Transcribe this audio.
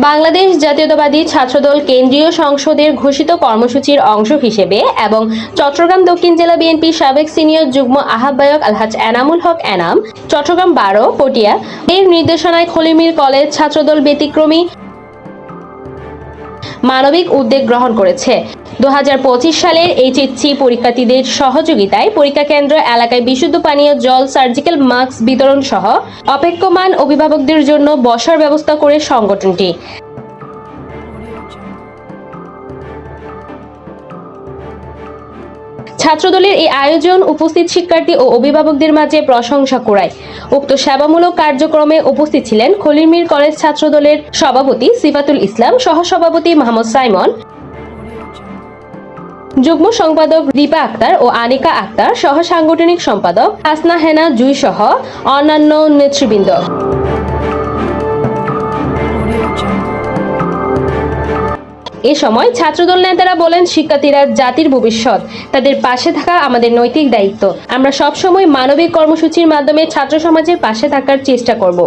বাংলাদেশ জাতীয়তাবাদী ছাত্রদল কেন্দ্রীয় সংসদের ঘোষিত কর্মসূচির অংশ হিসেবে এবং চট্টগ্রাম দক্ষিণ জেলা বিএনপি সাবেক সিনিয়র যুগ্ম আহ্বায়ক আলহাজ এনামুল হক এনাম, চট্টগ্রাম বারো, পটিয়া, এর নির্দেশনায় খলিমির কলেজ ছাত্রদল ব্যতিক্রমী মানবিক উদ্যোগ গ্রহণ করেছে। দু হাজার পঁচিশ সালের এইচএসসি পরীক্ষার্থীদের সহযোগিতায় পরীক্ষা কেন্দ্র এলাকায় বিশুদ্ধ পানীয়, জল, সার্জিক্যাল মাস্ক বিতরণ সহ অপেক্ষমান অভিভাবকদের জন্য বসার ব্যবস্থা করে সংগঠনটি। ছাত্রদলের এই আয়োজন উপস্থিত শিক্ষার্থী ও অভিভাবকদের মাঝে প্রশংসা কুড়ায়। উক্ত সেবামূলক কার্যক্রমে উপস্থিত ছিলেন খলিলমির কলেজ ছাত্রদলের সভাপতি সিফাতুল ইসলাম, সহসভাপতি মোহাম্মদ সাইমন, যুগ্ম সম্পাদক দীপা আক্তার ও আনিকা আক্তার সহ সাংগঠনিক সম্পাদক হাসনা হেনা জুই সহ অন্যান্য নেতৃবৃন্দ। এ সময় ছাত্রদল নেতারা বলেন, শিক্ষার্থীরা জাতির ভবিষ্যৎ, তাদের পাশে থাকা আমাদের নৈতিক দায়িত্ব। আমরা সবসময় মানবিক কর্মসূচির মাধ্যমে ছাত্র সমাজের পাশে থাকার চেষ্টা করব।